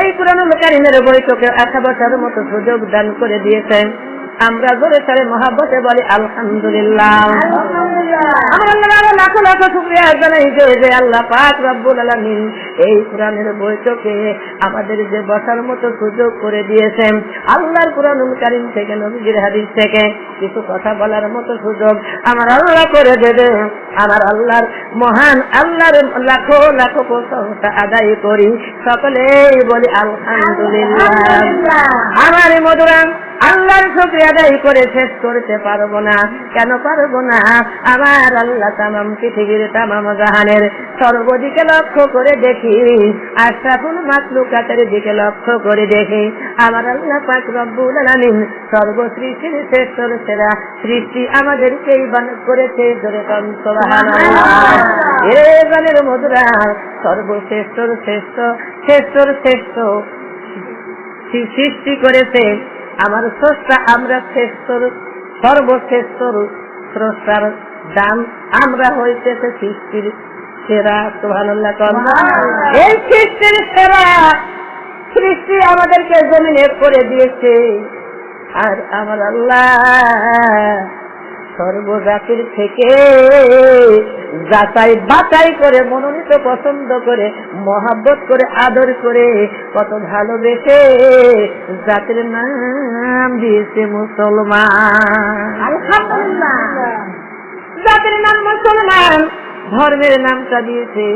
এই পুরানুল কারিমের বৈঠকে আশা বসার মতো সুযোগ দান করে দিয়েছেন। আমরা জোরে সারে মহাব্বতে বলি, আলহামদুলিল্লাহ। আমার আল্লাহ লাখো লাখো শুক্রিয়া জানাই যে যে আল্লাহ পাক রব্বুল আলামিন এই কোরআনের বৈঠকে আমাদের যে বসার মতো সুযোগ করে দিয়েছেন। আল্লাহর কোরআনুল কারিম থেকে নবীজির হাদিস থেকে কিছু কথা বলার মতো সুযোগ আমার আল্লাহ করে দেবে আমার আল্লাহর মহান আল্লাহর লাখো লাখো প্রশংসা আদায় করি। সকলেই বলি আলহামদুলিল্লাহ। আমার মধুরাম আল্লাহর শুক্রিয়া আদায় করে শেষ করতে পারব না। কেন পারব না? আমার আল্লাহ তামাম পৃথিবীর তামাম জাহানের সর্বদিকে লক্ষ্য করে দেখি, আশরাফুল মাকলুকাতের দিকে লক্ষ্য করে দেখি, আমার আল্লাহ পাক রব্বুল আলামিন সর্বসৃষ্টির শ্রেষ্ঠ সেরা সৃষ্টি আমাদেরকেই বান করেছে কম এ গানের মধুরা সর্বশ্রেষ্ঠ, শ্রেষ্ঠ শ্রেষ্ঠ শ্রেষ্ঠ সৃষ্টি করেছে। আমার স্রষ্টা আমরা শ্রেষ্ঠ সর্বশ্রেষ্ঠ স্রষ্টার দাম আমরা হইতেছে সৃষ্টির সেরা। সুবহানাল্লাহ। এই সৃষ্টির সেরা সৃষ্টি আমাদেরকে জমিনে করে দিয়েছে। আর আমার আল্লাহ সর্বজাতির থেকে যাচাই বাছাই করে মনোনীত পছন্দ করে মহাব্বত করে আদর করে কত ভালোবেসে জাতির নাম দিয়েছে মুসলমান। জাতির নাম মুসলমান। ধর্মের নামটা দিয়েছে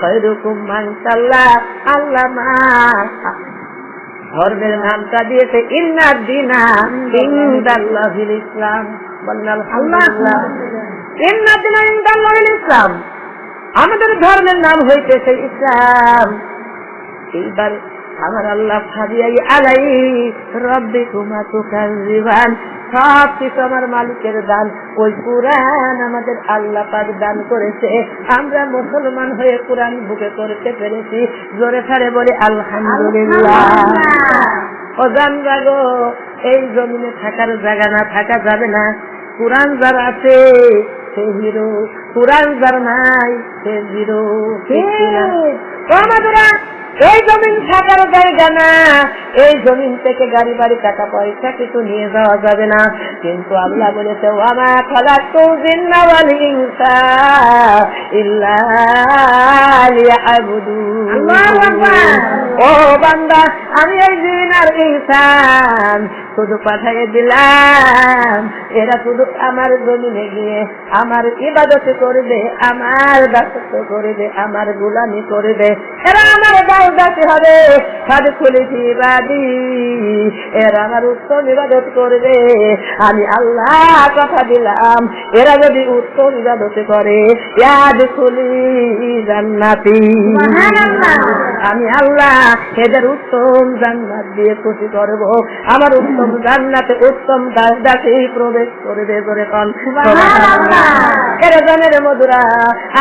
খৈরুকুম মানসাল্লাহ আল্লাহ ধর্মের নামটা দিয়েছে ইন্নার দিনা ইন্দাল্লাহিল ইসলাম। ইসলাম। আমাদের ধর্মের নাম হইতেছে ইসলাম। এইবার আমার আল্লাহ আলাই রব্বি কুমা সব কিছু আমার মালিকের দান। ওই কোরআন আমাদের আল্লাহ পাক দান করেছে। আমরা মুসলমান হয়ে কোরআন বুকে করতে পেরেছি। জোরে ফারে বলি আলহামদুলিল্লাহ। ও জান গো এই জমিনে থাকার জায়গা না থাকা যাবে না। কোরআন যার আছে সে হিরো কোরআন যার নাই সে জিরো। আমাদের এই জমিন থাকার জায়গা না। এই জমিন থেকে গাড়ি বাড়ি টাকা পয়সা কিছু নিয়ে যাওয়া যাবে না। কিন্তু আল্লাহ বলেছে ওয়ামা খালা তো হিংসা ও বান্দা আমি এই জিন আর ইনসান শুধু পাঠাই দিলাম। এরা শুধু আমার জমিনে গিয়ে আমার ইবাদত করবে আমার দাসত্ব করবে আমার গুলামি করবে। এরা আমার দাসী হবে। সাধু খুলেছি বাদি এরা আমার উত্তম ইবাদত করবে। আমি আল্লাহ কথা দিলাম। এরা যদি উত্তম ইবাদত করে জান্নাতি। আমি আল্লাহ এদের উত্তম জান্নাত দিয়ে খুশি করব। আমার উত্তম জান্নাতে উত্তম দাস দাসে প্রবেশ করবে ধরে কন এরা জানের মধুরা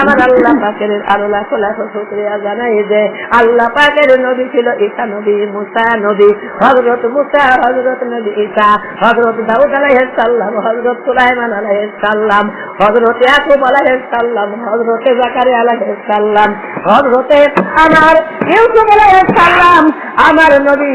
আমার আল্লাহ পাকের আরও লাখো লাখো শুক্রিয়া জানাই যে আল্লাহ পাকের নবী ছিল ঈসা নবী মুসা নবী হজরত মুসা হজরত নবী ঈসা হজরত দাউদ আলাইহিস সাল্লাম হজরত সুলাইমান আলাইহিস সাল্লাম হজরত ইয়াকুব আলাইহিস সাল্লাম হজরত জাকারিয়া আলাইহিস সাল্লাম হজরতে আমার ইউসুফ আলাইহিস সাল্লাম আমার নবী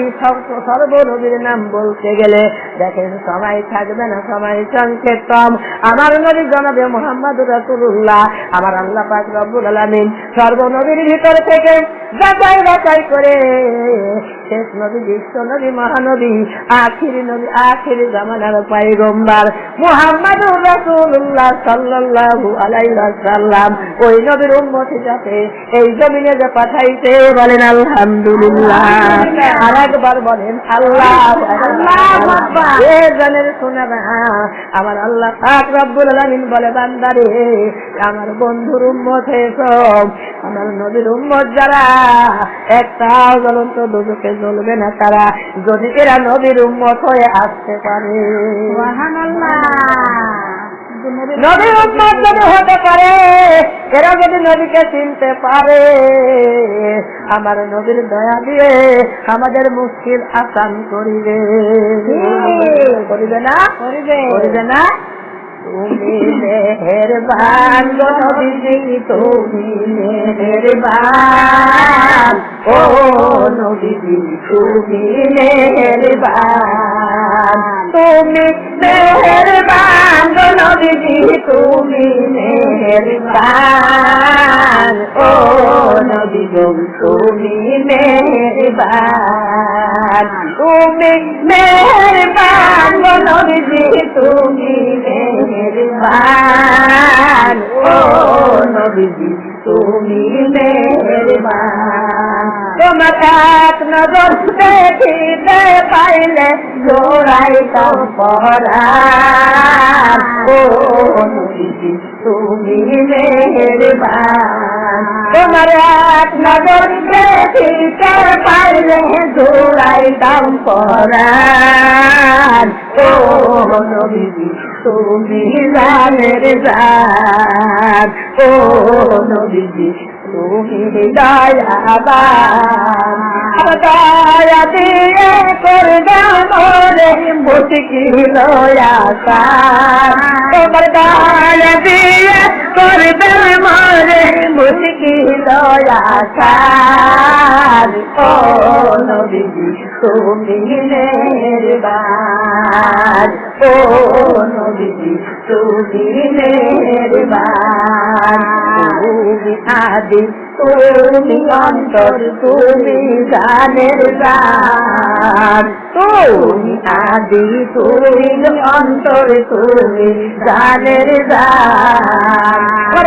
সর্ব নবীর নাম বলতে গেলে, দেখেন সময় থাকবে না, সময় সংক্ষেপম আমার নবী জনাবে মোহাম্মদ রাসূলুল্লাহ, আমার আল্লাহ পাক রব্বুল আলামিন সর্ব নবীর ভিতর থেকে যাচাই বাছাই করে, শেষ নবী, বিশ্ব নবী, মহানবী, আখিরি নবী, আখিরি জামানার পাইগম্বার মোহাম্মদ রাসূলুল্লাহ ওই নবীর যাতে এই জমিনে যে পাঠাইতে বলেন, আলহামদুলিল্লাহ। আর একবার বলেন আমার আল্লাহ রব্বুল বলে, বান্দারে, আমার বন্ধুর উম্মত হয়েছ আমার নবীর উম্মত যারা, একটাও জ্বলন্ত দুজকে জ্বলবে না তারা, যদি এরা নবীর উম্মত হয়ে আসতে পারে। নবীর উম্মত যদি হতে পারে এরা যদি নবীকে চিনতে পারে আমার নবীর দয়া দিয়ে আমাদের মুশকিল আসান করিবে। করিবে না? করিবে। করিবে না? তুমি মেহেরবান নবীজি তুমি মেহেরবান। নবীজি তুমি মেহেরবান। তুমি মেহেরবান। নবীজি তুমি মেহেরবান ও গো তুমি মেহেরবান। তুমি মেহেরবান গো নবীজি তুমি মেহেরবান ও নবীজি তুমি তোমার নজর পাইলে জোড়াইতাম নবীজি, তুমি মেহেরবান। তোমার এক নজর দেখিতে পাইলে জোড়াইতাম পরাণ। ও তুমি জানের জান। ও নবীজি তুমি দয়াবান দয়া দিয়ে করবে মোরে মুশকিল আসান দয়া দিয়ে করবে মোরে মুশকিল আসান ও নবীজি। তুমি মেহেরবান ও নবীজি তুমি মেহেরবান তুমি আদি, তুমি অন্তর, তুমি গানের গান তুমি আদি, তুমি অন্তর, তুমি গানের গান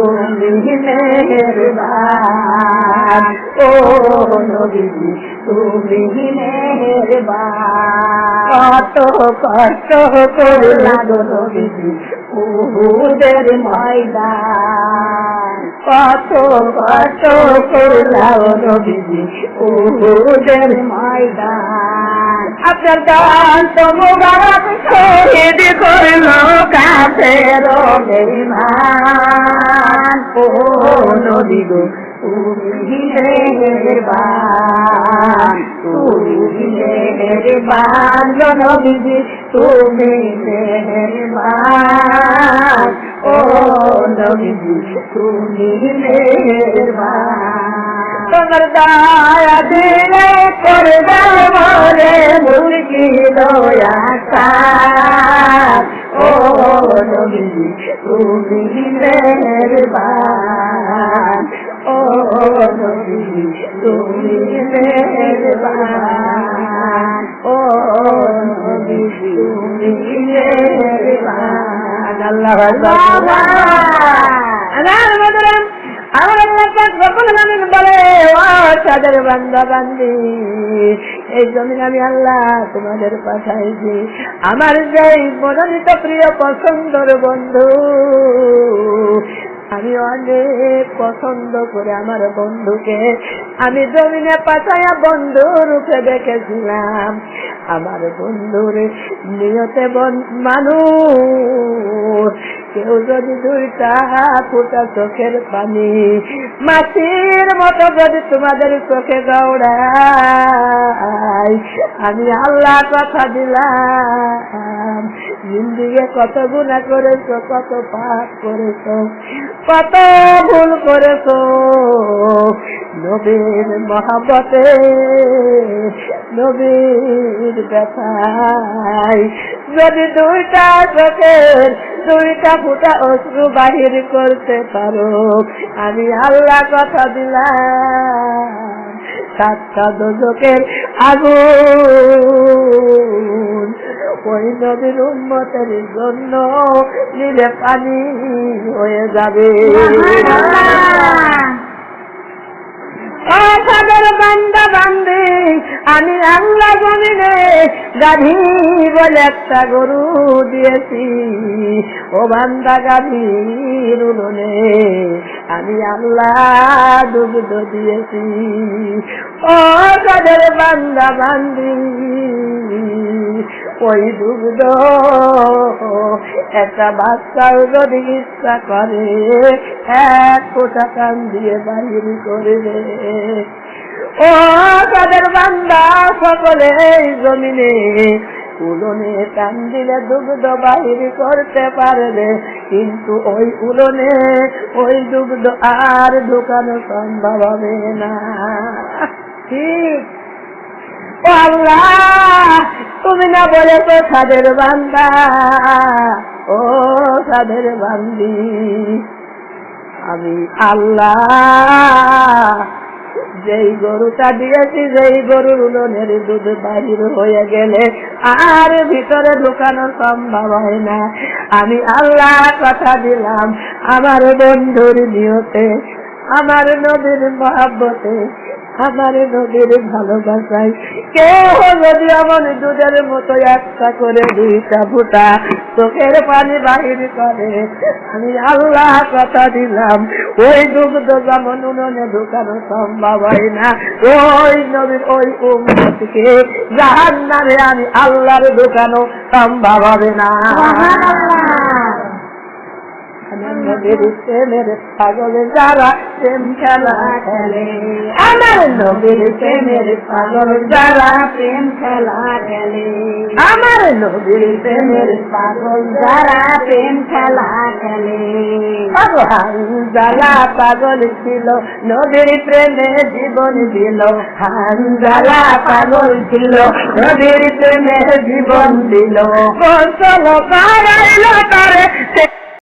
তুমি মেহেরবান। ও নবী তুমি মেহেরবান কত কষ্ট করলাম নবীজি উহুদের ময়দান। কত কত করলাম নবীজি উহুদের ময়দান। আপনার দান তো মুবারক, শহীদ করল কাফের ও নবী তুমি মেহেরবান তুমি মেহেরবান গো নবীজি তুমি মেহেরবান ও নবীজি তুমি মেহেরবান। তোমার দয়া দিলে করবে মরে মুরগি দয়া ও নবীজি তুমি মেহেরবান ও নবীজি তুমি মেহেরবান। ও নবীজি তুমি মেহেরবান। আল্লাহ আল্লাহ মাদরাম আমার আল্লাহ পাক রব্বুল আলামিন বলে ও সাদের বান্দা বান্দি এই জমিন আমি আল্লাহ তোমাদের পাঠাইছি। আমার যেই মনোনীত প্রিয় পছন্দর বন্ধু আমি অনেক পছন্দ করে আমার বন্ধুকে। আমি জমিনে পাঠাইয়া বন্ধু রূপে দেখেছিলাম। আমার বন্ধুর নিয়তে মানুষ। কেউ যদি দুইটা ফুটা চোখের পানি, মাটির মতো যদি তোমাদের চোখে গৌড়াই আমি আল্লাহ কথা দিলাম। জিন্দিগে কত গুণা করেছ, কত পাপ করেছ। কত ভুল করেছ। নবীর মহাবতে নবীর ব্যথায়। যদি দুইটা চোখের, দুইটা ফুটা অশ্রু বাহির করতে পারো, আমি আল্লাহ কথা দিলাম। সাতটা দোজকের আগুন। উন্মতের জন্য, নিলে পানি হয়ে যাবে। আমি আল্লাহ জমিনে গাধি বলে একটা গরু দিয়েছি। ও বান্দা গাভীর উনুনে, আমি আল্লাহ দুগ্ধ দিয়েছি। ও সাগর বান্দা বান্দি ওই দুগ্ধ একটা বাচ্চাও যদি ইচ্ছা করে, এক ফোটা কান দিয়ে বাহির করবে। ও তাদের বান্দা, সকলে জমিনে উলনে টান দিলে দুগ্ধ বাহির করতে পারবে। কিন্তু ওই উলনে ওই দুগ্ধ আর ঢুকানো সম্ভব হবে না। ঠিক তুমি না বলেছ সাদের বান্দা। ও সাদের বান্দি, আমি আল্লাহ। যেই গরুটা দিয়েছি, যেই গরুর উলনের দুধ বাহির হয়ে গেলে আর ভিতরে ঢুকানো সম্ভব হয় না। আমি আল্লাহ কথা দিলাম, আমার বন্ধুর নিয়তে, আমার নদীর মহাব্বতে আমার নদীর ভালোবাসায়। কেউ যদি এমন দুধের মতো একটা করে দুইটা ফুটা চোখের পানি বাহির করে, আমি আল্লাহ কথা দিলাম, ওই দুগ্ধ যেমন উনুনে ঢুকানো সম্ভব হয় না। ওই নবীর ওই উম্মতকে জাহান নামে আমি আল্লাহর ঢুকানো সম্ভব হবে না। আমার নবীর প্রেমের পাগল যারা প্রেম খেলা খেলে। আমার নবীর প্রেমের যারা প্রেম খেলা খেলে। আমার নবীর পাগল যারা প্রেম খেলা খেলে। পাগল ছিল, নবীর প্রেমে জীবন দিল। হানজালা পাগল ছিল, নবীর প্রেমে জীবন দিল।